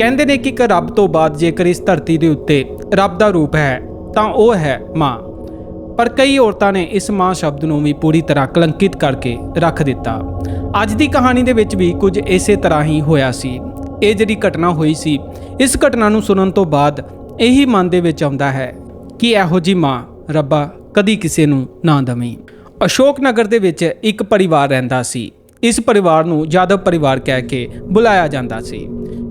ਕਹਿੰਦੇ ਨੇ ਕਿ ਇੱਕ ਰੱਬ ਤੋਂ ਬਾਅਦ ਜੇਕਰ ਇਸ ਧਰਤੀ ਦੇ ਉੱਤੇ ਰੱਬ ਦਾ ਰੂਪ ਹੈ, ਤਾਂ ਉਹ ਹੈ ਮਾਂ। ਪਰ ਕਈ ਔਰਤਾਂ ਨੇ ਇਸ ਮਾਂ ਸ਼ਬਦ ਨੂੰ ਵੀ ਪੂਰੀ ਤਰ੍ਹਾਂ ਕਲੰਕਿਤ ਕਰਕੇ ਰੱਖ ਦਿੱਤਾ। ਅੱਜ ਦੀ ਕਹਾਣੀ ਦੇ ਵਿੱਚ ਵੀ ਕੁਝ ਇਸੇ ਤਰ੍ਹਾਂ ਹੀ ਹੋਇਆ ਸੀ। ਇਹ ਜਿਹੜੀ ਘਟਨਾ ਹੋਈ ਸੀ, ਇਸ ਘਟਨਾ ਨੂੰ ਸੁਣਨ ਤੋਂ ਬਾਅਦ ਇਹੀ ਮਨ ਦੇ ਵਿੱਚ ਆਉਂਦਾ ਹੈ ਕਿ ਇਹੋ ਜੀ ਮਾਂ ਰੱਬਾ ਕਦੀ ਕਿਸੇ ਨੂੰ ਨਾ ਦਵੀਂ। ਅਸ਼ੋਕ ਨਗਰ ਦੇ ਵਿੱਚ ਇੱਕ ਪਰਿਵਾਰ ਰਹਿੰਦਾ ਸੀ। ਇਸ ਪਰਿਵਾਰ ਨੂੰ ਜਾਦਵ ਪਰਿਵਾਰ ਕਹਿ ਕੇ ਬੁਲਾਇਆ ਜਾਂਦਾ ਸੀ।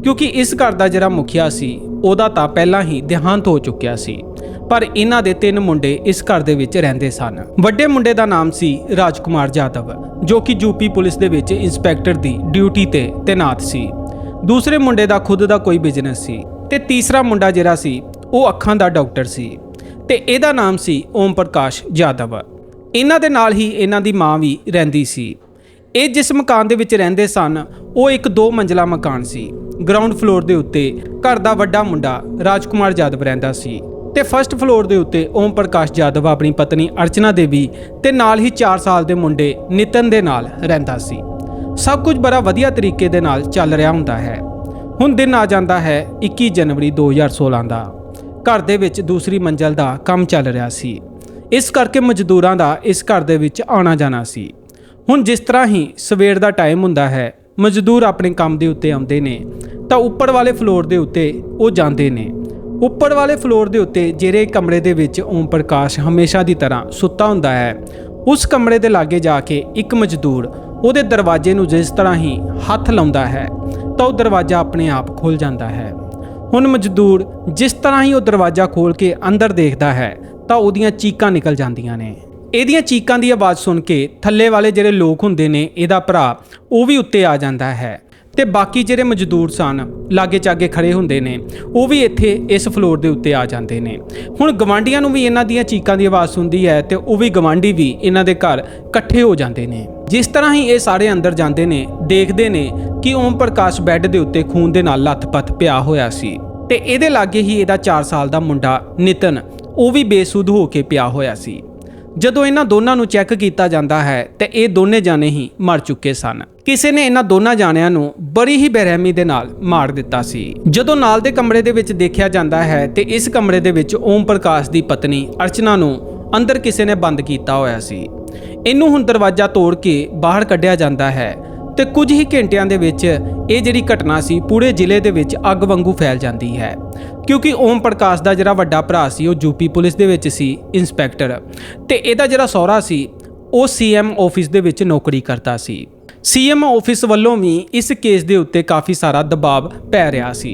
ਕਿਉਂਕਿ ਇਸ ਘਰ ਦਾ ਜਿਹੜਾ ਮੁਖੀਆ ਸੀ, ਉਹਦਾ ਤਾਂ ਪਹਿਲਾਂ ਹੀ ਦੇਹਾਂਤ ਹੋ ਚੁੱਕਿਆ ਸੀ। ਪਰ ਇਹਨਾਂ ਦੇ ਤਿੰਨ ਮੁੰਡੇ ਇਸ ਘਰ ਦੇ ਵਿੱਚ ਰਹਿੰਦੇ ਸਨ। ਵੱਡੇ ਮੁੰਡੇ ਦਾ ਨਾਮ ਸੀ ਰਾਜਕੁਮਾਰ ਜਾਦਵ, ਜੋ ਕਿ ਯੂਪੀ ਪੁਲਿਸ ਦੇ ਵਿੱਚ ਇੰਸਪੈਕਟਰ ਦੀ ਡਿਊਟੀ ਤੇ ਤੈਨਾਤ ਸੀ। ਦੂਸਰੇ ਮੁੰਡੇ ਦਾ ਖੁਦ ਦਾ ਕੋਈ ਬਿਜ਼ਨਸ ਸੀ ਤੇ ਤੀਸਰਾ ਮੁੰਡਾ ਜਿਹੜਾ ਸੀ, ਉਹ ਅੱਖਾਂ ਦਾ ਡਾਕਟਰ ਸੀ ਤੇ ਇਹਦਾ ਨਾਮ ਸੀ ਓਮ ਪ੍ਰਕਾਸ਼ ਜਾਦਵ। ਇਹਨਾਂ ਦੇ ਨਾਲ ਹੀ ਇਹਨਾਂ ਦੀ ਮਾਂ ਵੀ ਰਹਿੰਦੀ ਸੀ। ਇਹ ਜਿਸ ਮਕਾਨ ਦੇ ਵਿੱਚ ਰਹਿੰਦੇ ਸਨ, ਉਹ ਇੱਕ ਦੋ ਮੰਜ਼ਲਾ ਮਕਾਨ ਸੀ। ਗਰਾਊਂਡ ਫਲੋਰ ਦੇ ਉੱਤੇ ਘਰ ਦਾ ਵੱਡਾ ਮੁੰਡਾ ਰਾਜਕੁਮਾਰ ਜਾਦਵ ਰਹਿੰਦਾ ਸੀ ਤੇ ਫਰਸਟ ਫਲੋਰ ਦੇ ਉੱਤੇ ਓਮ ਪ੍ਰਕਾਸ਼ ਜਾਦਵ ਆਪਣੀ ਪਤਨੀ ਅਰਚਨਾ ਦੇਵੀ ਤੇ ਨਾਲ ਹੀ 4 ਸਾਲ ਦੇ ਮੁੰਡੇ ਨਿਤਨ ਦੇ ਨਾਲ ਰਹਿੰਦਾ ਸੀ। ਸਭ ਕੁਝ ਬੜਾ ਵਧੀਆ ਤਰੀਕੇ ਦੇ ਨਾਲ ਚੱਲ ਰਿਹਾ ਹੁੰਦਾ ਹੈ। ਹੁਣ ਦਿਨ ਆ ਜਾਂਦਾ ਹੈ 21 ਜਨਵਰੀ 2016 ਦਾ। ਘਰ ਦੇ ਵਿੱਚ ਦੂਸਰੀ ਮੰਜ਼ਲ ਦਾ ਕੰਮ ਚੱਲ ਰਿਹਾ ਸੀ। ਇਸ ਕਰਕੇ ਮਜ਼ਦੂਰਾਂ ਦਾ ਇਸ ਘਰ ਦੇ ਵਿੱਚ ਆਉਣਾ ਜਾਣਾ ਸੀ। ਹੁਣ ਜਿਸ ਤਰ੍ਹਾਂ ਹੀ ਸਵੇਰ ਦਾ ਟਾਈਮ ਹੁੰਦਾ ਹੈ, ਮਜ਼ਦੂਰ ਆਪਣੇ ਕੰਮ ਦੇ ਉੱਤੇ ਆਉਂਦੇ ਨੇ, ਤਾਂ ਉੱਪਰ ਵਾਲੇ ਫਲੋਰ ਦੇ ਉੱਤੇ ਉਹ ਜਾਂਦੇ ਨੇ। ਉੱਪਰ ਵਾਲੇ ਫਲੋਰ ਦੇ ਉੱਤੇ ਜਿਹੜੇ ਕਮਰੇ ਦੇ ਵਿੱਚ ਓਮ ਪ੍ਰਕਾਸ਼ ਹਮੇਸ਼ਾ ਦੀ ਤਰ੍ਹਾਂ ਸੁੱਤਾ ਹੁੰਦਾ ਹੈ, ਉਸ ਕਮਰੇ ਦੇ ਲਾਗੇ ਜਾ ਕੇ ਇੱਕ ਮਜ਼ਦੂਰ ਉਹਦੇ ਦਰਵਾਜ਼ੇ ਨੂੰ ਜਿਸ ਤਰ੍ਹਾਂ ਹੀ ਹੱਥ ਲਾਉਂਦਾ ਹੈ, ਤਾਂ ਉਹ ਦਰਵਾਜ਼ਾ ਆਪਣੇ ਆਪ ਖੁੱਲ ਜਾਂਦਾ ਹੈ। ਹੁਣ ਮਜ਼ਦੂਰ ਜਿਸ ਤਰ੍ਹਾਂ ਹੀ ਉਹ ਦਰਵਾਜ਼ਾ ਖੋਲ ਕੇ ਅੰਦਰ ਦੇਖਦਾ ਹੈ, ਤਾਂ ਉਹਦੀਆਂ ਚੀਕਾਂ ਨਿਕਲ ਜਾਂਦੀਆਂ ਨੇ। ਇਹਦੀਆਂ ਚੀਕਾਂ ਦੀ ਆਵਾਜ਼ ਸੁਣ ਕੇ ਥੱਲੇ ਵਾਲੇ ਜਿਹੜੇ ਲੋਕ ਹੁੰਦੇ ਨੇ ਇਹਦਾ ਭਰਾ, ਉਹ ਵੀ ਉੱਤੇ ਆ ਜਾਂਦਾ ਹੈ। ਤੇ ਬਾਕੀ ਜਿਹੜੇ ਮਜ਼ਦੂਰ ਸਨ, ਲਾਗੇ ਚਾਗੇ ਖੜੇ ਹੁੰਦੇ ਨੇ, ਉਹ ਵੀ ਇੱਥੇ ਇਸ ਫਲੋਰ ਦੇ ਉੱਤੇ ਆ ਜਾਂਦੇ ਨੇ। ਹੁਣ ਗਵਾਂਡੀਆਂ ਨੂੰ ਵੀ ਇਹਨਾਂ ਦੀਆਂ ਚੀਕਾਂ ਦੀ ਆਵਾਜ਼ ਸੁਣਦੀ ਹੈ ਤੇ ਉਹ ਵੀ ਗਵਾਂਡੀ ਵੀ ਇਹਨਾਂ ਦੇ ਘਰ ਇਕੱਠੇ ਹੋ ਜਾਂਦੇ ਨੇ। ਜਿਸ ਤਰ੍ਹਾਂ ਹੀ ਇਹ ਸਾਰੇ ਅੰਦਰ ਜਾਂਦੇ ਨੇ, ਦੇਖਦੇ ਨੇ ਕਿ ਓਮ ਪ੍ਰਕਾਸ਼ ਬੈੱਡ ਦੇ ਉੱਤੇ ਖੂਨ ਦੇ ਨਾਲ ਲੱਥਪੱਥ ਪਿਆ ਹੋਇਆ ਸੀ। ਤੇ ਇਹਦੇ ਲਾਗੇ ਹੀ ਇਹਦਾ 4 ਸਾਲ ਦਾ ਮੁੰਡਾ ਨਿਤਨ, ਉਹ ਵੀ ਬੇਸੁੱਧ ਹੋ ਕੇ ਪਿਆ ਹੋਇਆ ਸੀ। ਜਦੋਂ ਇਹਨਾਂ ਦੋਨਾਂ ਨੂੰ ਚੈੱਕ ਕੀਤਾ ਜਾਂਦਾ ਹੈ ਤੇ ਇਹ ਦੋਨੇ ਜਾਣੇ ਹੀ ਮਰ ਚੁੱਕੇ ਸਨ। ਕਿਸੇ ਨੇ ਇਹਨਾਂ ਦੋਨਾਂ ਜਾਣਿਆਂ ਨੂੰ ਬੜੀ ਹੀ ਬੇਰਹਿਮੀ ਦੇ ਨਾਲ ਮਾਰ ਦਿੱਤਾ ਸੀ। ਜਦੋਂ ਨਾਲ ਦੇ ਕਮਰੇ ਦੇ ਵਿੱਚ ਦੇਖਿਆ ਜਾਂਦਾ ਹੈ ਤੇ ਇਸ ਕਮਰੇ ਦੇ ਵਿੱਚ ਓਮ ਪ੍ਰਕਾਸ਼ ਦੀ ਪਤਨੀ ਅਰਚਨਾ ਨੂੰ ਅੰਦਰ ਕਿਸੇ ਨੇ ਬੰਦ ਕੀਤਾ ਹੋਇਆ ਸੀ। ਇਹਨੂੰ ਹੁਣ ਦਰਵਾਜ਼ਾ ਤੋੜ ਕੇ ਬਾਹਰ ਕੱਢਿਆ ਜਾਂਦਾ ਹੈ ਤੇ ਕੁਝ ਹੀ ਘੰਟਿਆਂ ਦੇ ਵਿੱਚ ਇਹ ਜਿਹੜੀ ਘਟਨਾ ਸੀ, ਪੂਰੇ ਜ਼ਿਲ੍ਹੇ ਦੇ ਵਿੱਚ ਅੱਗ ਵਾਂਗੂ ਫੈਲ ਜਾਂਦੀ ਹੈ। ਕਿਉਂਕਿ ਓਮ ਪ੍ਰਕਾਸ਼ ਦਾ ਜਿਹੜਾ ਵੱਡਾ ਭਰਾ ਸੀ, ਉਹ ਯੂਪੀ ਪੁਲਿਸ ਦੇ ਵਿੱਚ ਸੀ, ਇੰਸਪੈਕਟਰ। ਤੇ ਇਹਦਾ ਜਿਹੜਾ ਸਹੁਰਾ ਸੀ, ਉਹ ਸੀਐਮ ਆਫਿਸ ਦੇ ਵਿੱਚ ਨੌਕਰੀ ਕਰਦਾ ਸੀ। ਸੀਐਮ ਆਫਿਸ ਵੱਲੋਂ ਵੀ ਇਸ ਕੇਸ ਦੇ ਉੱਤੇ ਕਾਫੀ ਸਾਰਾ ਦਬਾਅ ਪੈ ਰਿਹਾ ਸੀ।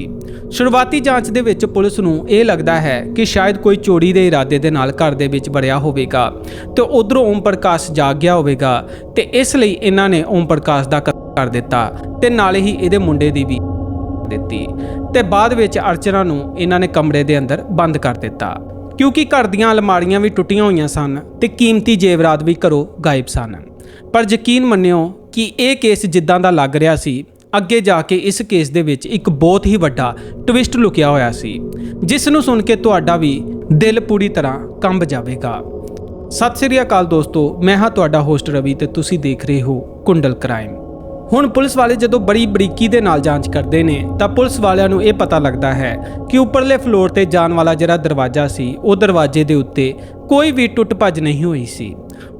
ਸ਼ੁਰੂਆਤੀ ਜਾਂਚ ਦੇ ਵਿੱਚ ਪੁਲਿਸ ਨੂੰ ਇਹ ਲੱਗਦਾ ਹੈ ਕਿ ਸ਼ਾਇਦ ਕੋਈ ਚੋਰੀ ਦੇ ਇਰਾਦੇ ਦੇ ਨਾਲ ਘਰ ਦੇ ਵਿੱਚ ਵੜਿਆ ਹੋਵੇਗਾ ਤੇ ਉਧਰੋਂ ਓਮ ਪ੍ਰਕਾਸ਼ ਜਾਗ ਗਿਆ ਹੋਵੇਗਾ ਤੇ ਇਸ ਲਈ ਇਹਨਾਂ ਨੇ ਓਮ ਪ੍ਰਕਾਸ਼ ਦਾ ਕਤਲ ਕਰ ਦਿੱਤਾ ਤੇ ਨਾਲੇ ਹੀ ਇਹਦੇ ਮੁੰਡੇ ਦੀ ਵੀ ਦਿੱਤੀ ਤੇ ਬਾਅਦ ਵਿੱਚ ਅਰਚਨਾ ਨੂੰ ਇਹਨਾਂ ਨੇ ਕਮਰੇ ਦੇ ਅੰਦਰ ਬੰਦ ਕਰ ਦਿੱਤਾ। ਕਿਉਂਕਿ ਘਰ ਦੀਆਂ ਅਲਮਾਰੀਆਂ ਵੀ ਟੁੱਟੀਆਂ ਹੋਈਆਂ ਸਨ ਤੇ ਕੀਮਤੀ ਜੇਵਰਾਤ ਵੀ ਘਰੋਂ ਗਾਇਬ ਸਨ। ਪਰ ਯਕੀਨ ਮੰਨਿਓ ਕਿ ਇਹ ਕੇਸ ਜਿੱਦਾਂ ਦਾ ਲੱਗ ਰਿਹਾ ਸੀ, ਅੱਗੇ ਜਾ ਕੇ ਇਸ ਕੇਸ ਦੇ ਵਿੱਚ ਇੱਕ ਬਹੁਤ ਹੀ ਵੱਡਾ ਟਵਿਸਟ ਲੁਕਿਆ ਹੋਇਆ ਸੀ, ਜਿਸ ਨੂੰ ਸੁਣ ਕੇ ਤੁਹਾਡਾ ਵੀ ਦਿਲ ਪੂਰੀ ਤਰ੍ਹਾਂ ਕੰਬ ਜਾਵੇਗਾ। ਸਤਿ ਸ੍ਰੀ ਅਕਾਲ ਦੋਸਤੋ, ਮੈਂ ਹਾਂ ਤੁਹਾਡਾ ਹੋਸਟ ਰਵੀ ਤੇ ਤੁਸੀਂ ਦੇਖ ਰਹੇ ਹੋ ਕੁੰਡਲ ਕ੍ਰਾਈਮ ਹੁਣ ਪੁਲਿਸ ਵਾਲੇ ਜਦੋਂ ਬੜੀ ਬਰੀਕੀ ਦੇ ਨਾਲ ਜਾਂਚ ਕਰਦੇ ਨੇ, ਤਾਂ ਪੁਲਿਸ ਵਾਲਿਆਂ ਨੂੰ ਇਹ ਪਤਾ ਲੱਗਦਾ ਹੈ ਕਿ ਉੱਪਰਲੇ ਫਲੋਰ ਤੇ ਜਾਣ ਵਾਲਾ ਜਿਹੜਾ ਦਰਵਾਜ਼ਾ ਸੀ, ਉਹ ਦਰਵਾਜ਼ੇ ਦੇ ਉੱਤੇ ਕੋਈ ਵੀ ਟੁੱਟ ਭੱਜ ਨਹੀਂ ਹੋਈ ਸੀ।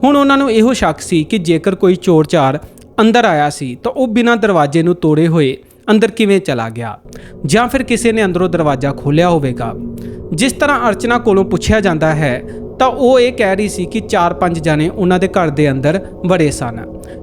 ਹੁਣ ਉਹਨਾਂ ਨੂੰ ਇਹੋ ਸ਼ੱਕ ਸੀ ਕਿ ਜੇਕਰ ਕੋਈ ਚੋਰ ਚਾਰ ਅੰਦਰ ਆਇਆ ਸੀ ਤਾਂ ਉਹ ਬਿਨਾਂ ਦਰਵਾਜ਼ੇ ਨੂੰ ਤੋੜੇ ਹੋਏ ਅੰਦਰ ਕਿਵੇਂ ਚਲਾ ਗਿਆ? ਜਾਂ ਫਿਰ ਕਿਸੇ ਨੇ ਅੰਦਰੋਂ ਦਰਵਾਜ਼ਾ ਖੋਲ੍ਹਿਆ ਹੋਵੇਗਾ? ਜਿਸ ਤਰ੍ਹਾਂ ਅਰਚਨਾ ਕੋਲੋਂ ਪੁੱਛਿਆ ਜਾਂਦਾ ਹੈ, ਤਾਂ ਉਹ ਇਹ ਕਹਿ ਰਹੀ ਸੀ ਕਿ 4-5 ਜਣੇ ਉਹਨਾਂ ਦੇ ਘਰ ਦੇ ਅੰਦਰ ਵੜੇ ਸਨ।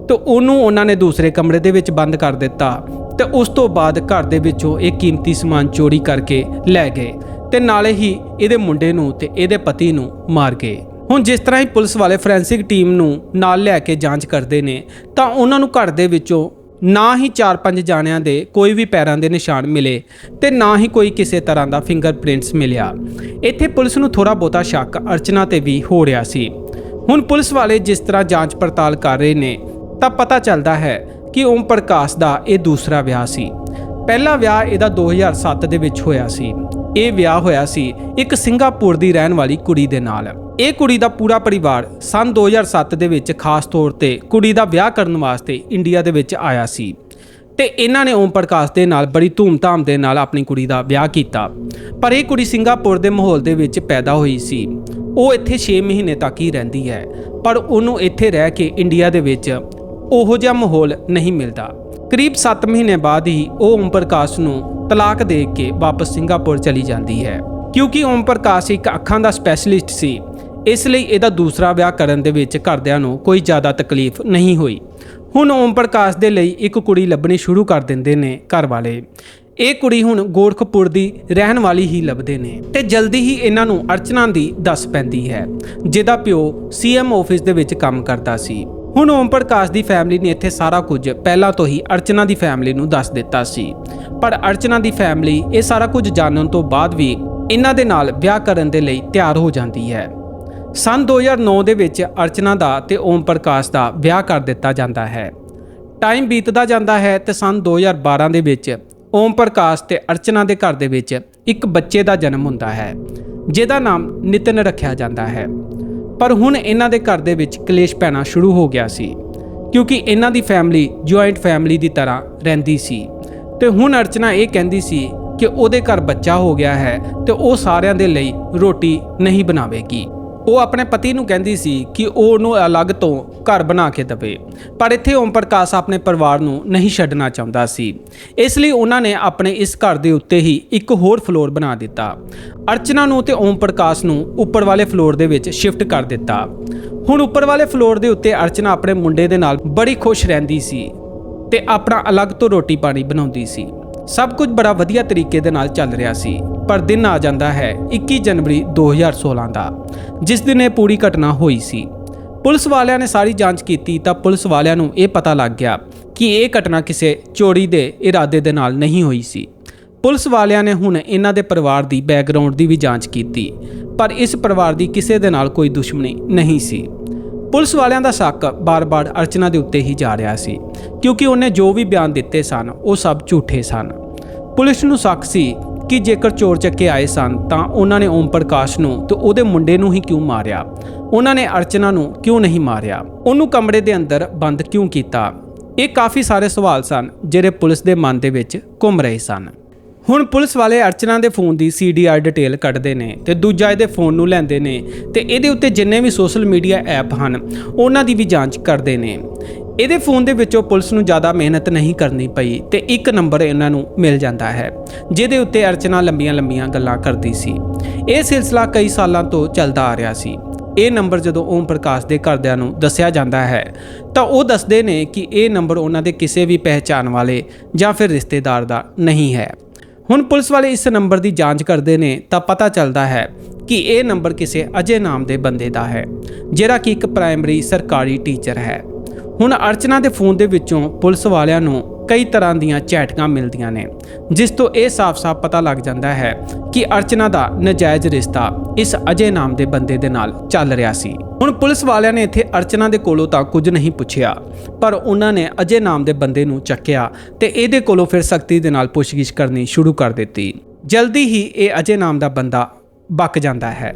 ਤੇ ਉਹਨੂੰ ਉਹਨਾਂ ਨੇ ਦੂਸਰੇ ਕਮਰੇ ਦੇ ਵਿੱਚ ਬੰਦ ਕਰ ਦਿੱਤਾ ਤੇ ਉਸ ਤੋਂ ਬਾਅਦ ਘਰ ਦੇ ਵਿੱਚੋਂ ਇਹ ਕੀਮਤੀ ਸਮਾਨ ਚੋਰੀ ਕਰਕੇ ਲੈ ਗਏ ਤੇ ਨਾਲੇ ਹੀ ਇਹਦੇ ਮੁੰਡੇ ਨੂੰ ਤੇ ਇਹਦੇ ਪਤੀ ਨੂੰ ਮਾਰ ਗਏ। ਹੁਣ ਜਿਸ ਤਰ੍ਹਾਂ ਹੀ ਪੁਲਿਸ ਵਾਲੇ ਫੋਰੈਂਸਿਕ ਟੀਮ ਨੂੰ ਨਾਲ ਲੈ ਕੇ ਜਾਂਚ ਕਰਦੇ ਨੇ, ਤਾਂ ਉਹਨਾਂ ਨੂੰ ਘਰ ਦੇ ਵਿੱਚੋਂ ਨਾ ਹੀ 4-5 ਜਾਣਿਆਂ ਦੇ ਕੋਈ ਵੀ ਪੈਰਾਂ ਦੇ ਨਿਸ਼ਾਨ ਮਿਲੇ ਤੇ ਨਾ ਹੀ ਕੋਈ ਕਿਸੇ ਤਰ੍ਹਾਂ ਦਾ ਫਿੰਗਰਪ੍ਰਿੰਟਸ ਮਿਲਿਆ। ਇੱਥੇ ਪੁਲਿਸ ਨੂੰ ਥੋੜਾ ਬਹੁਤਾ ਸ਼ੱਕ ਅਰਚਨਾ ਤੇ ਵੀ ਹੋ ਰਿਹਾ ਸੀ। ਹੁਣ ਪੁਲਿਸ ਵਾਲੇ ਜਿਸ ਤਰ੍ਹਾਂ ਜਾਂਚ ਪੜਤਾਲ ਕਰ ਰਹੇ ਨੇ, ਤਾਂ ਪਤਾ ਚੱਲਦਾ ਹੈ ਕਿ ਓਮ ਪ੍ਰਕਾਸ਼ ਦਾ ਇਹ ਦੂਸਰਾ ਵਿਆਹ ਸੀ। ਪਹਿਲਾ ਵਿਆਹ ਇਹਦਾ 2007 ਦੇ ਵਿੱਚ ਹੋਇਆ ਸੀ। ਇਹ ਵਿਆਹ ਹੋਇਆ ਸੀ ਇੱਕ ਸਿੰਗਾਪੁਰ ਦੀ ਰਹਿਣ ਵਾਲੀ ਕੁੜੀ ਦੇ ਨਾਲ। ਇਹ ਕੁੜੀ ਦਾ ਪੂਰਾ ਪਰਿਵਾਰ ਸਨ 2007 ਦੇ ਵਿੱਚ ਖਾਸ ਤੌਰ ਤੇ ਕੁੜੀ ਦਾ ਵਿਆਹ ਕਰਨ ਵਾਸਤੇ ਇੰਡੀਆ ਦੇ ਵਿੱਚ ਆਇਆ ਸੀ ਤੇ ਇਹਨਾਂ ਨੇ ਓਮ ਪ੍ਰਕਾਸ਼ ਦੇ ਨਾਲ ਬੜੀ ਧੂਮਧਾਮ ਦੇ ਨਾਲ ਆਪਣੀ ਕੁੜੀ ਦਾ ਵਿਆਹ ਕੀਤਾ। ਪਰ ਇਹ ਕੁੜੀ ਸਿੰਗਾਪੁਰ ਦੇ ਮਾਹੌਲ ਦੇ ਵਿੱਚ ਪੈਦਾ ਹੋਈ ਸੀ। ਉਹ ਇੱਥੇ 6 ਮਹੀਨੇ ਤੱਕ ਹੀ ਰਹਿੰਦੀ ਹੈ, ਪਰ ਉਹਨੂੰ ਇੱਥੇ ਰਹਿ ਕੇ ਇੰਡੀਆ ਦੇ ਵਿੱਚ ਉਹੋ ਜਿਹਾ ਮਾਹੌਲ ਨਹੀਂ ਮਿਲਦਾ। ਕਰੀਬ 7 ਮਹੀਨੇ ਬਾਅਦ ਹੀ ਉਹ ਓਮ ਪ੍ਰਕਾਸ਼ ਨੂੰ ਤਲਾਕ ਦੇ ਕੇ ਵਾਪਸ ਸਿੰਗਾਪੁਰ ਚਲੀ ਜਾਂਦੀ ਹੈ। ਕਿਉਂਕਿ ਓਮ ਪ੍ਰਕਾਸ਼ ਇੱਕ ਅੱਖਾਂ ਦਾ ਸਪੈਸ਼ਲਿਸਟ ਸੀ ਇਸ ਲਈ ਇਹਦਾ ਦੂਸਰਾ ਵਿਆਹ ਕਰਨ ਦੇ ਵਿੱਚ ਘਰਦਿਆਂ ਨੂੰ ਕੋਈ ਜ਼ਿਆਦਾ ਤਕਲੀਫ ਨਹੀਂ ਹੋਈ। ਹੁਣ ਓਮ ਪ੍ਰਕਾਸ਼ ਦੇ ਲਈ ਇੱਕ ਕੁੜੀ ਲੱਭਣੀ ਸ਼ੁਰੂ ਕਰ ਦਿੰਦੇ ਨੇ ਘਰ ਵਾਲੇ। ਇਹ ਕੁੜੀ ਹੁਣ ਗੋਰਖਪੁਰ ਦੀ ਰਹਿਣ ਵਾਲੀ ਹੀ ਲੱਭਦੇ ਨੇ ਤੇ ਜਲਦੀ ਹੀ ਇਹਨਾਂ ਨੂੰ ਅਰਚਨਾ ਦੀ ਦੱਸ ਪੈਂਦੀ ਹੈ, ਜਿਹਦਾ ਪਿਓ ਸੀਐਮ ਆਫਿਸ ਦੇ ਵਿੱਚ ਕੰਮ ਕਰਦਾ ਸੀ। ਹੁਣ ਓਮ ਪ੍ਰਕਾਸ਼ ਦੀ ਫੈਮਿਲੀ ਨੇ ਇੱਥੇ ਸਾਰਾ ਕੁਝ ਪਹਿਲਾਂ ਤੋਂ ਹੀ ਅਰਚਨਾ ਦੀ ਫੈਮਿਲੀ ਨੂੰ ਦੱਸ ਦਿੱਤਾ ਸੀ। ਪਰ ਅਰਚਨਾ ਦੀ ਫੈਮਿਲੀ ਇਹ ਸਾਰਾ ਕੁਝ ਜਾਣਨ ਤੋਂ ਬਾਅਦ ਵੀ ਇਹਨਾਂ ਦੇ ਨਾਲ ਵਿਆਹ ਕਰਨ ਦੇ ਲਈ ਤਿਆਰ ਹੋ ਜਾਂਦੀ ਹੈ। ਸਨ 2009 ਦੇ ਵਿੱਚ ਅਰਚਨਾ ਦਾ ਤੇ ਓਮ ਪ੍ਰਕਾਸ਼ ਦਾ ਵਿਆਹ ਕਰ ਦਿੱਤਾ ਜਾਂਦਾ ਹੈ। ਟਾਈਮ ਬੀਤਦਾ ਜਾਂਦਾ ਹੈ ਤੇ ਸਨ 2012 ਦੇ ਵਿੱਚ ਓਮ ਪ੍ਰਕਾਸ਼ ਤੇ ਅਰਚਨਾ ਦੇ ਘਰ ਦੇ ਵਿੱਚ ਇੱਕ ਬੱਚੇ ਦਾ ਜਨਮ ਹੁੰਦਾ ਹੈ, ਜਿਹਦਾ ਨਾਮ ਨਿਤਨ ਰੱਖਿਆ ਜਾਂਦਾ ਹੈ। ਪਰ ਹੁਣ ਇਹਨਾਂ ਦੇ ਘਰ ਦੇ ਵਿੱਚ ਕਲੇਸ਼ ਪੈਣਾ ਸ਼ੁਰੂ ਹੋ ਗਿਆ ਸੀ, ਕਿਉਂਕਿ ਇਹਨਾਂ ਦੀ ਫੈਮਿਲੀ ਜੁਆਇੰਟ ਫੈਮਿਲੀ ਦੀ ਤਰ੍ਹਾਂ ਰਹਿੰਦੀ ਸੀ। ਤੇ ਹੁਣ ਅਰਚਨਾ ਇਹ ਕਹਿੰਦੀ ਸੀ ਕਿ ਉਹਦੇ ਘਰ ਬੱਚਾ ਹੋ ਗਿਆ ਹੈ ਤੇ ਉਹ ਸਾਰਿਆਂ ਦੇ ਲਈ ਰੋਟੀ ਨਹੀਂ ਬਣਾਵੇਗੀ। ਉਹ ਆਪਣੇ ਪਤੀ ਨੂੰ ਕਹਿੰਦੀ ਸੀ ਕਿ ਉਹ ਉਹਨੂੰ ਅਲੱਗ ਤੋਂ ਘਰ ਬਣਾ ਕੇ ਦੇਵੇ। ਪਰ ਇੱਥੇ ਓਮ ਪ੍ਰਕਾਸ਼ ਆਪਣੇ ਪਰਿਵਾਰ ਨੂੰ ਨਹੀਂ ਛੱਡਣਾ ਚਾਹੁੰਦਾ ਸੀ। ਇਸ ਲਈ ਉਹਨਾਂ ਨੇ ਆਪਣੇ ਇਸ ਘਰ ਦੇ ਉੱਤੇ ਹੀ ਇੱਕ ਹੋਰ ਫਲੋਰ ਬਣਾ ਦਿੱਤਾ। ਅਰਚਨਾ ਨੂੰ ਤੇ ਓਮ ਪ੍ਰਕਾਸ਼ ਨੂੰ ਉੱਪਰ ਵਾਲੇ ਫਲੋਰ ਦੇ ਵਿੱਚ ਸ਼ਿਫਟ ਕਰ ਦਿੱਤਾ। ਹੁਣ ਉੱਪਰ ਵਾਲੇ ਫਲੋਰ ਦੇ ਉੱਤੇ ਅਰਚਨਾ ਆਪਣੇ ਮੁੰਡੇ ਦੇ ਨਾਲ ਬੜੀ ਖੁਸ਼ ਰਹਿੰਦੀ ਸੀ ਤੇ ਆਪਣਾ ਅਲੱਗ ਤੋਂ ਰੋਟੀ ਪਾਣੀ ਬਣਾਉਂਦੀ ਸੀ। ਸਭ ਕੁਝ ਬੜਾ ਵਧੀਆ ਤਰੀਕੇ ਦੇ ਨਾਲ ਚੱਲ ਰਿਹਾ ਸੀ, ਪਰ ਦਿਨ ਆ ਜਾਂਦਾ ਹੈ 21 ਜਨਵਰੀ 2016 ਦਾ, ਜਿਸ ਦਿਨ ਇਹ ਪੂਰੀ ਘਟਨਾ ਹੋਈ ਸੀ। ਪੁਲਿਸ ਵਾਲਿਆਂ ਨੇ ਸਾਰੀ ਜਾਂਚ ਕੀਤੀ ਤਾਂ ਪੁਲਿਸ ਵਾਲਿਆਂ ਨੂੰ ਇਹ ਪਤਾ ਲੱਗ ਗਿਆ ਕਿ ਇਹ ਘਟਨਾ ਕਿਸੇ ਚੋਰੀ ਦੇ ਇਰਾਦੇ ਦੇ ਨਾਲ ਨਹੀਂ ਹੋਈ ਸੀ। ਪੁਲਿਸ ਵਾਲਿਆਂ ਨੇ ਹੁਣ ਇਹਨਾਂ ਦੇ ਪਰਿਵਾਰ ਦੀ ਬੈਕਗ੍ਰਾਉਂਡ ਦੀ ਵੀ ਜਾਂਚ ਕੀਤੀ, ਪਰ ਇਸ ਪਰਿਵਾਰ ਦੀ ਕਿਸੇ ਦੇ ਨਾਲ ਕੋਈ ਦੁਸ਼ਮਣੀ ਨਹੀਂ ਸੀ। ਪੁਲਿਸ ਵਾਲਿਆਂ ਦਾ ਸ਼ੱਕ ਬਾਰ-ਬਾਰ ਅਰਚਨਾ ਦੇ ਉੱਤੇ ਹੀ ਜਾ ਰਿਹਾ ਸੀ, ਕਿਉਂਕਿ ਉਹਨੇ ਜੋ ਵੀ ਬਿਆਨ ਦਿੱਤੇ ਸਨ, ਉਹ ਸਭ ਝੂਠੇ ਸਨ। ਪੁਲਿਸ ਨੂੰ ਸ਼ੱਕ ਸੀ ਕਿ ਜੇਕਰ ਚੋਰ ਚੱਕੇ ਆਏ ਸਨ, ਤਾਂ ਉਹਨਾਂ ਨੇ ਓਮ ਪ੍ਰਕਾਸ਼ ਨੂੰ ਤੇ ਉਹਦੇ ਮੁੰਡੇ ਨੂੰ ਹੀ ਕਿਉਂ ਮਾਰਿਆ? ਉਹਨਾਂ ਨੇ ਅਰਚਨਾ ਨੂੰ ਕਿਉਂ ਨਹੀਂ ਮਾਰਿਆ? ਉਹਨੂੰ ਕਮਰੇ ਦੇ ਅੰਦਰ ਬੰਦ ਕਿਉਂ ਕੀਤਾ? ਇਹ ਕਾਫੀ ਸਾਰੇ ਸਵਾਲ ਸਨ, ਜਿਹੜੇ ਪੁਲਿਸ ਦੇ ਮਨ ਦੇ ਵਿੱਚ ਘੁੰਮ ਰਹੇ ਸਨ। ਹੁਣ ਪੁਲਿਸ ਵਾਲੇ ਅਰਚਨਾ ਦੇ ਫੋਨ ਦੀ ਸੀਡੀਆਰ ਡਿਟੇਲ ਕੱਢਦੇ ਨੇ ਤੇ ਦੂਜਾ ਇਹਦੇ ਫੋਨ ਨੂੰ ਲੈਂਦੇ ਨੇ ਤੇ ਇਹਦੇ ਉੱਤੇ ਜਿੰਨੇ ਵੀ ਸੋਸ਼ਲ ਮੀਡੀਆ ਐਪ ਹਨ, ਉਹਨਾਂ ਦੀ ਵੀ ਜਾਂਚ ਕਰਦੇ ਨੇ। ਇਹਦੇ ਫੋਨ ਦੇ ਵਿੱਚੋਂ ਪੁਲਿਸ ਨੂੰ ਜ਼ਿਆਦਾ ਮਿਹਨਤ ਨਹੀਂ ਕਰਨੀ ਪਈ ਤੇ ਇੱਕ ਨੰਬਰ ਇਹਨਾਂ ਨੂੰ ਮਿਲ ਜਾਂਦਾ ਹੈ, ਜਿਹਦੇ ਉੱਤੇ ਅਰਚਨਾ ਲੰਬੀਆਂ-ਲੰਬੀਆਂ ਗੱਲਾਂ ਕਰਦੀ ਸੀ। ਇਹ ਸਿਲਸਿਲਾ ਕਈ ਸਾਲਾਂ ਤੋਂ ਚੱਲਦਾ ਆ ਰਿਹਾ ਸੀ। ਇਹ ਨੰਬਰ ਜਦੋਂ ਓਮ ਪ੍ਰਕਾਸ਼ ਦੇ ਘਰਦਿਆਂ ਨੂੰ ਦੱਸਿਆ ਜਾਂਦਾ ਹੈ, ਤਾਂ ਉਹ ਦੱਸਦੇ ਨੇ ਕਿ ਇਹ ਨੰਬਰ ਉਹਨਾਂ ਦੇ ਕਿਸੇ ਵੀ ਪਹਿਚਾਨ ਵਾਲੇ ਜਾਂ ਫਿਰ ਰਿਸ਼ਤੇਦਾਰ ਦਾ ਨਹੀਂ ਹੈ। ਹੁਣ ਪੁਲਿਸ ਵਾਲੇ ਇਸ ਨੰਬਰ ਦੀ ਜਾਂਚ ਕਰਦੇ ਨੇ ਤਾਂ ਪਤਾ ਚੱਲਦਾ ਹੈ ਕਿ ਇਹ ਨੰਬਰ ਕਿਸੇ ਅਜੇ ਨਾਮ ਦੇ ਬੰਦੇ ਦਾ ਹੈ, ਜਿਹੜਾ ਕਿ ਇੱਕ ਪ੍ਰਾਇਮਰੀ ਸਰਕਾਰੀ ਟੀਚਰ ਹੈ। ਹੁਣ ਅਰਚਨਾ ਦੇ ਫੋਨ ਦੇ ਵਿੱਚੋਂ ਪੁਲਿਸ ਵਾਲਿਆਂ ਨੂੰ ਕਈ ਤਰ੍ਹਾਂ ਦੀਆਂ ਚੈਟਕਾਂ ਮਿਲਦੀਆਂ ਨੇ, ਜਿਸ ਤੋਂ ਇਹ ਸਾਫ਼-ਸਾਫ਼ ਪਤਾ ਲੱਗ ਜਾਂਦਾ ਹੈ ਕਿ ਅਰਚਨਾ ਦਾ ਨਜਾਇਜ਼ ਰਿਸ਼ਤਾ ਇਸ ਅਜੇ ਨਾਮ ਦੇ ਬੰਦੇ ਦੇ ਨਾਲ ਚੱਲ ਰਿਹਾ ਸੀ। ਹੁਣ ਪੁਲਿਸ ਵਾਲਿਆਂ ਨੇ ਇੱਥੇ ਅਰਚਨਾ ਦੇ ਕੋਲੋਂ ਤਾਂ ਕੁਝ ਨਹੀਂ ਪੁੱਛਿਆ, ਪਰ ਉਹਨਾਂ ਨੇ ਅਜੇ ਨਾਮ ਦੇ ਬੰਦੇ ਨੂੰ ਚੱਕਿਆ ਤੇ ਇਹਦੇ ਕੋਲੋਂ ਫਿਰ ਸਖਤੀ ਦੇ ਨਾਲ ਪੁੱਛਗਿੱਛ ਕਰਨੀ ਸ਼ੁਰੂ ਕਰ ਦਿੱਤੀ। ਜਲਦੀ ਹੀ ਇਹ ਅਜੇ ਨਾਮ ਦਾ ਬੰਦਾ ਬਕ ਜਾਂਦਾ ਹੈ।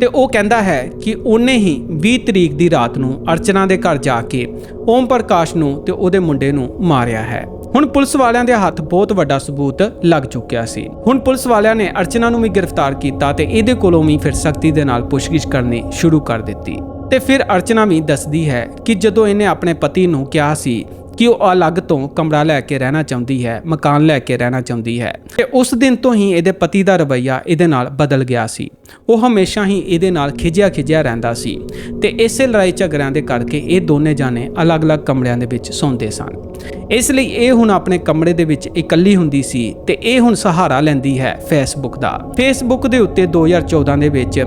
ਤੇ ਉਹ ਕਹਿੰਦਾ ਹੈ ਕਿ ਉਹਨੇ ਹੀ 20 ਤਰੀਕ ਦੀ ਰਾਤ ਨੂੰ ਅਰਚਨਾ ਦੇ ਘਰ ਜਾ ਕੇ ਓਮ ਪ੍ਰਕਾਸ਼ ਨੂੰ ਤੇ ਉਹਦੇ ਮੁੰਡੇ ਨੂੰ ਮਾਰਿਆ ਹੈ। ਹੁਣ ਪੁਲਿਸ ਵਾਲਿਆਂ ਦੇ ਹੱਥ ਬਹੁਤ ਵੱਡਾ ਸਬੂਤ ਲੱਗ ਚੁੱਕਿਆ ਸੀ। ਹੁਣ ਪੁਲਿਸ ਵਾਲਿਆਂ ਨੇ ਅਰਚਨਾ ਨੂੰ ਵੀ ਗ੍ਰਿਫਤਾਰ ਕੀਤਾ ਤੇ ਇਹਦੇ ਕੋਲੋਂ ਵੀ ਫਿਰ ਸਖਤੀ ਦੇ ਨਾਲ ਪੁੱਛਗਿੱਛ ਕਰਨੀ ਸ਼ੁਰੂ ਕਰ ਦਿੱਤੀ। ਤੇ ਫਿਰ ਅਰਚਨਾ ਵੀ ਦੱਸਦੀ ਹੈ ਕਿ ਜਦੋਂ ਇਹਨੇ ਆਪਣੇ ਪਤੀ ਨੂੰ ਕਿਹਾ ਸੀ ਕਿ ਉਹ ਅਲੱਗ ਤੋਂ ਕਮਰਾ ਲੈ ਕੇ ਰਹਿਣਾ ਚਾਹੁੰਦੀ ਹੈ, ਮਕਾਨ ਲੈ ਕੇ ਰਹਿਣਾ ਚਾਹੁੰਦੀ ਹੈ। ਤੇ ਉਸ ਦਿਨ ਤੋਂ ਹੀ ਇਹਦੇ ਪਤੀ ਦਾ ਰਵੱਈਆ ਇਹਦੇ ਨਾਲ ਬਦਲ ਗਿਆ ਸੀ। ਉਹ ਹਮੇਸ਼ਾ ਹੀ ਇਹਦੇ ਨਾਲ ਖਿਜਿਆ ਖਿਜਿਆ ਰਹਿੰਦਾ ਸੀ। ਤੇ ਇਸੇ ਲੜਾਈ ਝਗੜਿਆਂ ਦੇ ਕਰਕੇ ਇਹ ਦੋਨੇ ਜਾਣੇ ਅਲੱਗ-ਅਲੱਗ ਕਮਰਿਆਂ ਦੇ ਵਿੱਚ ਸੌਂਦੇ ਸਨ। ਇਸ ਲਈ ਇਹ ਹੁਣ ਆਪਣੇ ਕਮਰੇ ਦੇ ਵਿੱਚ ਇਕੱਲੀ ਹੁੰਦੀ ਸੀ ਤੇ ਇਹ ਹੁਣ ਸਹਾਰਾ ਲੈਂਦੀ ਹੈ ਫੇਸਬੁੱਕ ਦਾ। ਫੇਸਬੁੱਕ ਦੇ ਉੱਤੇ 2014 ਦੇ ਵਿੱਚ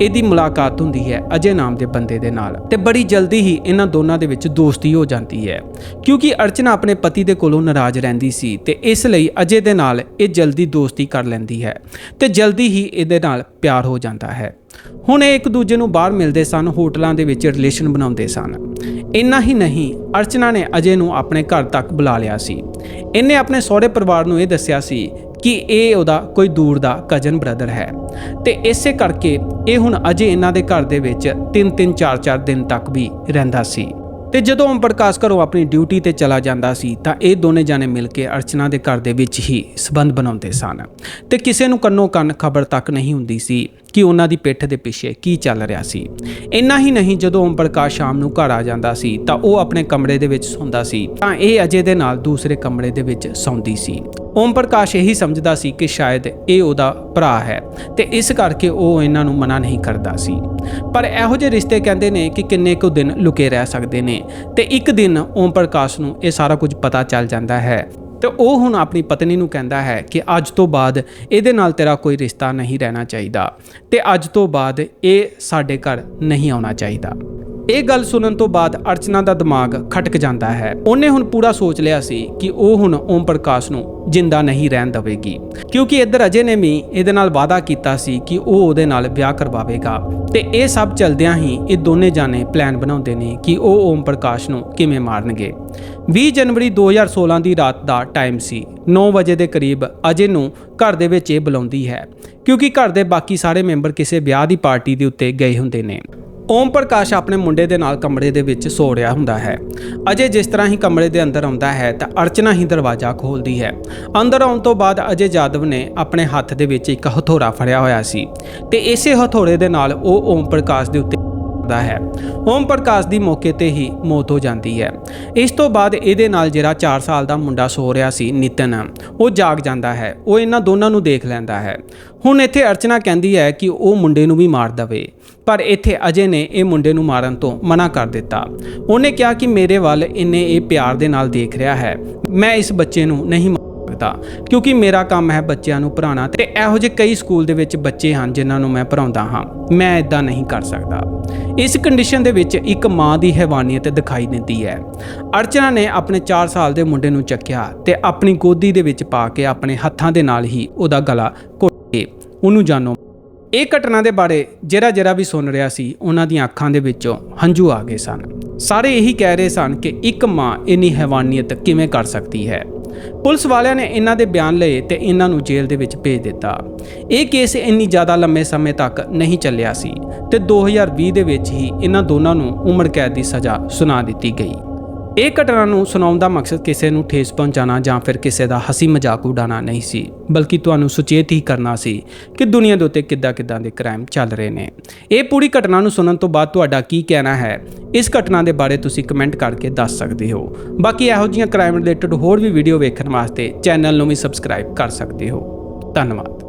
ਇਹਦੀ ਮੁਲਾਕਾਤ ਹੁੰਦੀ ਹੈ ਅਜੇ ਨਾਮ ਦੇ ਬੰਦੇ ਦੇ ਨਾਲ ਤੇ ਬੜੀ ਜਲਦੀ ਹੀ ਇਹਨਾਂ ਦੋਨਾਂ ਦੇ ਵਿੱਚ ਦੋਸਤੀ ਹੋ ਜਾਂਦੀ ਹੈ। ਕਿਉਂਕਿ ਅਰਚਨਾ ਆਪਣੇ ਪਤੀ ਦੇ ਕੋਲੋਂ ਨਾਰਾਜ਼ ਰਹਿੰਦੀ ਸੀ ਤੇ ਇਸ ਲਈ ਅਜੇ ਦੇ ਨਾਲ ਇਹ ਜਲਦੀ ਦੋਸਤੀ ਕਰ ਲੈਂਦੀ ਹੈ ਤੇ ਜਲਦੀ ਹੀ ਇਹਦੇ ਨਾਲ ਪਿਆਰ ਹੋ ਜਾਂਦਾ ਹੈ। ਹੁਣ ਇਹ ਇੱਕ ਦੂਜੇ ਨੂੰ ਬਾਹਰ ਮਿਲਦੇ ਸਨ, ਹੋਟਲਾਂ ਦੇ ਵਿੱਚ ਰਿਲੇਸ਼ਨ ਬਣਾਉਂਦੇ ਸਨ। ਇੰਨਾ ਹੀ ਨਹੀਂ, ਅਰਚਨਾ ਨੇ ਅਜੇ ਨੂੰ ਆਪਣੇ ਘਰ ਤੱਕ ਬੁਲਾ ਲਿਆ ਸੀ। ਇਹਨੇ ਆਪਣੇ ਸਹੁਰੇ ਪਰਿਵਾਰ ਨੂੰ ਇਹ ਦੱਸਿਆ ਸੀ ਕਿ ਇਹ ਉਹਦਾ ਕੋਈ ਦੂਰ ਦਾ ਕਜ਼ਨ ਬ੍ਰਦਰ ਹੈ। ਤੇ ਇਸੇ ਕਰਕੇ ਇਹ ਹੁਣ ਅਜੇ ਇਹਨਾਂ ਦੇ ਘਰ ਦੇ ਵਿੱਚ 3-3 4-4 ਦਿਨ ਤੱਕ ਵੀ ਰਹਿੰਦਾ ਸੀ। ਤੇ ਜਦੋਂ ਓਮ ਪ੍ਰਕਾਸ਼ ਘਰੋਂ ਆਪਣੀ ਡਿਊਟੀ ਤੇ ਚਲਾ ਜਾਂਦਾ ਸੀ, ਤਾਂ ਇਹ ਦੋਨੇ ਜਾਣੇ ਮਿਲ ਕੇ ਅਰਚਨਾ ਦੇ ਘਰ ਦੇ ਵਿੱਚ ਹੀ ਸਬੰਧ ਬਣਾਉਂਦੇ ਸਨ। ਤੇ ਕਿਸੇ ਨੂੰ ਕੰਨੋ ਕੰਨ ਖਬਰ ਤੱਕ ਨਹੀਂ ਹੁੰਦੀ ਸੀ ਕਿ ਉਹਨਾਂ ਦੀ ਪਿੱਠ ਦੇ ਪਿੱਛੇ ਕੀ ਚੱਲ ਰਿਹਾ ਸੀ। ਇੰਨਾ ਹੀ ਨਹੀਂ ਜਦੋਂ ਓਮ ਪ੍ਰਕਾਸ਼ ਸ਼ਾਮ ਨੂੰ ਘਰ ਆ ਜਾਂਦਾ ਸੀ ਤਾਂ ਉਹ ਆਪਣੇ ਕਮਰੇ ਦੇ ਵਿੱਚ ਸੌਂਦਾ ਸੀ। ਤਾਂ ਇਹ ਅਜੇ ਦੇ ਨਾਲ ਦੂਸਰੇ ਕਮਰੇ ਦੇ ਵਿੱਚ ਸੌਂਦੀ ਸੀ। ਓਮ ਪ੍ਰਕਾਸ਼ ਇਹੀ ਸਮਝਦਾ ਸੀ ਕਿ ਸ਼ਾਇਦ ਇਹ ਉਹਦਾ ਭਰਾ ਹੈ ਤੇ ਇਸ ਕਰਕੇ ਉਹ ਇਹਨਾਂ ਨੂੰ ਮਨਾ ਨਹੀਂ ਕਰਦਾ ਸੀ। ਪਰ ਇਹੋ ਜਿਹੇ ਰਿਸ਼ਤੇ ਕਹਿੰਦੇ ਨੇ ਕਿ ਕਿੰਨੇ ਕੁ ਦਿਨ ਲੁਕੇ ਰਹਿ ਸਕਦੇ ਨੇ ਤੇ ਇੱਕ ਦਿਨ ਓਮ ਪ੍ਰਕਾਸ਼ ਨੂੰ ਇਹ ਸਾਰਾ ਕੁਝ ਪਤਾ ਚੱਲ ਜਾਂਦਾ ਹੈ। ਤੇ ਉਹ ਹੁਣ ਆਪਣੀ ਪਤਨੀ ਨੂੰ ਕਹਿੰਦਾ ਹੈ ਕਿ ਅੱਜ ਤੋਂ ਬਾਅਦ ਇਹਦੇ ਨਾਲ ਤੇਰਾ ਕੋਈ ਰਿਸ਼ਤਾ ਨਹੀਂ ਰਹਿਣਾ ਚਾਹੀਦਾ ਤੇ ਅੱਜ ਤੋਂ ਬਾਅਦ ਇਹ ਸਾਡੇ ਘਰ ਨਹੀਂ ਆਉਣਾ ਚਾਹੀਦਾ। ਇਹ ਗੱਲ ਸੁਣਨ ਤੋਂ ਬਾਅਦ ਅਰਚਨਾ ਦਾ ਦਿਮਾਗ ਖਟਕ ਜਾਂਦਾ ਹੈ। ਉਹਨੇ ਹੁਣ ਪੂਰਾ ਸੋਚ ਲਿਆ ਸੀ ਕਿ ਉਹ ਹੁਣ ਓਮ ਪ੍ਰਕਾਸ਼ ਨੂੰ ਜਿੰਦਾ ਨਹੀਂ ਰਹਿਣ ਦੇਵੇਗੀ। ਕਿਉਂਕਿ ਇੱਧਰ ਅਜੇ ਨੇ ਵੀ ਇਹਦੇ ਨਾਲ ਵਾਅਦਾ ਕੀਤਾ ਸੀ ਕਿ ਉਹ ਉਹਦੇ ਨਾਲ ਵਿਆਹ ਕਰਵਾਵੇਗਾ। ਤੇ ਇਹ ਸਭ ਚਲਦਿਆਂ ਹੀ ਇਹ ਦੋਨੇ ਜਾਣੇ ਪਲਾਨ ਬਣਾਉਂਦੇ ਨੇ ਕਿ ਉਹ ਓਮ ਪ੍ਰਕਾਸ਼ ਨੂੰ ਕਿਵੇਂ ਮਾਰਨਗੇ। 20 ਜਨਵਰੀ 2016 ਦੀ ਰਾਤ ਦਾ ਟਾਈਮ ਸੀ। 9 ਵਜੇ ਦੇ ਕਰੀਬ ਅਜੇ ਨੂੰ ਘਰ ਦੇ ਵਿੱਚ ਇਹ ਬੁਲਾਉਂਦੀ ਹੈ। ਕਿਉਂਕਿ ਘਰ ਦੇ ਬਾਕੀ ਸਾਰੇ ਮੈਂਬਰ ਕਿਸੇ ਵਿਆਹ ਦੀ ਪਾਰਟੀ ਦੇ ਉੱਤੇ ਗਏ ਹੁੰਦੇ ਨੇ। ਓਮ ਪ੍ਰਕਾਸ਼ ਆਪਣੇ ਮੁੰਡੇ ਦੇ ਨਾਲ ਕਮਰੇ ਦੇ ਵਿੱਚ ਸੋ ਰਿਹਾ ਹੁੰਦਾ ਹੈ। ਅਜੇ ਜਿਸ ਤਰ੍ਹਾਂ ਹੀ ਕਮਰੇ ਦੇ ਅੰਦਰ ਆਉਂਦਾ ਹੈ, ਤਾਂ ਅਰਚਨਾ ਹੀ ਦਰਵਾਜ਼ਾ ਖੋਲਦੀ ਹੈ। ਅੰਦਰ ਆਉਣ ਤੋਂ ਬਾਅਦ ਅਜੇ ਜਾਦਵ ਨੇ ਆਪਣੇ ਹੱਥ ਦੇ ਵਿੱਚ ਇੱਕ ਹਥੌੜਾ ਫੜਿਆ ਹੋਇਆ ਸੀ ਤੇ ਇਸੇ ਹਥੌੜੇ ਦੇ ਨਾਲ ਉਹ ਓਮ ਪ੍ਰਕਾਸ਼ ਦੇ ਉੱਤੇ ਦਾ ਹੈ। ਓਮ ਪ੍ਰਕਾਸ਼ ਦੀ ਮੌਕੇ ਤੇ ਹੀ ਮੌਤ ਹੋ ਜਾਂਦੀ ਹੈ। ਇਸ ਤੋਂ ਬਾਅਦ ਇਹਦੇ ਨਾਲ ਜਿਹੜਾ 4 ਸਾਲ ਦਾ ਮੁੰਡਾ ਸੋ ਰਿਹਾ ਸੀ, ਨਿਤਨ, ਉਹ ਜਾਗ ਜਾਂਦਾ ਹੈ। ਉਹ ਇਹਨਾਂ ਦੋਨਾਂ ਨੂੰ ਦੇਖ ਲੈਂਦਾ ਹੈ। ਹੁਣ ਇੱਥੇ ਅਰਚਨਾ ਕਹਿੰਦੀ ਹੈ ਕਿ ਉਹ ਮੁੰਡੇ ਨੂੰ ਵੀ ਮਾਰ ਦਵੇ। ਪਰ ਇੱਥੇ ਅਜੇ ਨੇ ਇਹ ਮੁੰਡੇ ਨੂੰ ਮਾਰਨ ਤੋਂ ਮਨਾ ਕਰ ਦਿੱਤਾ। ਉਹਨੇ ਕਿਹਾ ਕਿ ਮੇਰੇ ਵੱਲ ਇੰਨੇ ਇਹ ਪਿਆਰ ਦੇ ਨਾਲ ਦੇਖ ਰਿਹਾ ਹੈ। ਮੈਂ ਇਸ ਬੱਚੇ ਨੂੰ ਨਹੀਂ ਮਾਰ ਸਕਦਾ ਕਿਉਂਕਿ ਮੇਰਾ ਕੰਮ ਹੈ ਬੱਚਿਆਂ ਨੂੰ ਪੜ੍ਹਾਉਣਾ ਤੇ ਇਹੋ ਜਿਹੇ ਕਈ ਸਕੂਲ ਦੇ ਵਿੱਚ ਬੱਚੇ ਹਨ ਜਿਨ੍ਹਾਂ ਨੂੰ ਮੈਂ ਪੜ੍ਹਾਉਂਦਾ ਹਾਂ। ਮੈਂ ਇਦਾਂ ਨਹੀਂ ਕਰ ਸਕਦਾ। ਇਸ ਕੰਡੀਸ਼ਨ ਦੇ ਵਿੱਚ ਇੱਕ ਮਾਂ ਦੀ ਹੈਵਾਨੀਅਤ ਦਿਖਾਈ ਦਿੰਦੀ ਹੈ। ਅਰਚਨਾ ਨੇ ਆਪਣੇ 4 ਸਾਲ ਦੇ ਮੁੰਡੇ ਨੂੰ ਚੱਕਿਆ ਤੇ ਆਪਣੀ ਗੋਦੀ ਦੇ ਵਿੱਚ ਪਾ ਕੇ ਆਪਣੇ ਹੱਥਾਂ ਦੇ ਨਾਲ ਹੀ ਉਹਦਾ ਗਲਾ ਘੁੱਟ ਕੇ ਉਹਨੂੰ ਜਾਨੋਂ ਇਹ ਘਟਨਾ ਦੇ ਬਾਰੇ ਜਿਹੜਾ ਜਿਹੜਾ ਵੀ ਸੁਣ ਰਿਹਾ ਸੀ। ਉਹਨਾਂ ਦੀਆਂ ਅੱਖਾਂ ਦੇ ਵਿੱਚੋਂ ਹੰਝੂ ਆ ਗਏ ਸਨ। ਸਾਰੇ ਇਹੀ ਕਹਿ ਰਹੇ ਸਨ ਕਿ ਇੱਕ ਮਾਂ ਇੰਨੀ ਹੈਵਾਨੀਅਤ ਕਿਵੇਂ ਕਰ ਸਕਦੀ ਹੈ? ਪੁਲਿਸ ਵਾਲਿਆਂ ਨੇ ਇਹਨਾਂ ਦੇ ਬਿਆਨ ਲਏ ਤੇ ਇਹਨਾਂ ਨੂੰ ਜੇਲ੍ਹ ਦੇ ਵਿੱਚ ਭੇਜ ਦਿੱਤਾ। ਇਹ ਕੇਸ ਇੰਨੀ ਜ਼ਿਆਦਾ ਲੰਮੇ ਸਮੇਂ ਤੱਕ ਨਹੀਂ ਚੱਲਿਆ ਸੀ ਤੇ 2020 ਦੇ ਵਿੱਚ ਹੀ ਇਹਨਾਂ ਦੋਨਾਂ ਨੂੰ ਉਮਰ ਕੈਦ ਦੀ ਸਜ਼ਾ ਸੁਣਾ ਦਿੱਤੀ ਗਈ। ਇਹ ਘਟਨਾ ਨੂੰ ਸੁਣਾਉਣ ਦਾ ਮਕਸਦ ਕਿਸੇ ਨੂੰ ਠੇਸ ਪਹੁੰਚਾਉਣਾ ਜਾਂ ਫਿਰ ਕਿਸੇ ਦਾ ਹਸੀ ਮਜ਼ਾਕ ਉਡਾਉਣਾ ਨਹੀਂ ਸੀ, ਬਲਕਿ ਤੁਹਾਨੂੰ ਸੁਚੇਤ ਹੀ ਕਰਨਾ ਸੀ ਕਿ ਦੁਨੀਆ ਦੇ ਉੱਤੇ ਕਿੱਦਾਂ ਕਿੱਦਾਂ ਦੇ ਕ੍ਰਾਈਮ ਚੱਲ ਰਹੇ ਨੇ। ਇਹ ਪੂਰੀ ਘਟਨਾ ਨੂੰ ਸੁਣਨ ਤੋਂ ਬਾਅਦ ਤੁਹਾਡਾ ਕੀ ਕਹਿਣਾ ਹੈ? ਇਸ ਘਟਨਾ ਦੇ ਬਾਰੇ ਤੁਸੀਂ ਕਮੈਂਟ ਕਰਕੇ ਦੱਸ ਸਕਦੇ ਹੋ। ਬਾਕੀ ਇਹੋ ਜਿਹੀਆਂ ਕ੍ਰਾਈਮ ਰਿਲੇਟਡ ਹੋਰ ਵੀ ਵੀਡੀਓ ਵੇਖਣ ਵਾਸਤੇ ਚੈਨਲ ਨੂੰ ਵੀ ਸਬਸਕ੍ਰਾਈਬ ਕਰ ਸਕਦੇ ਹੋ। ਧੰਨਵਾਦ।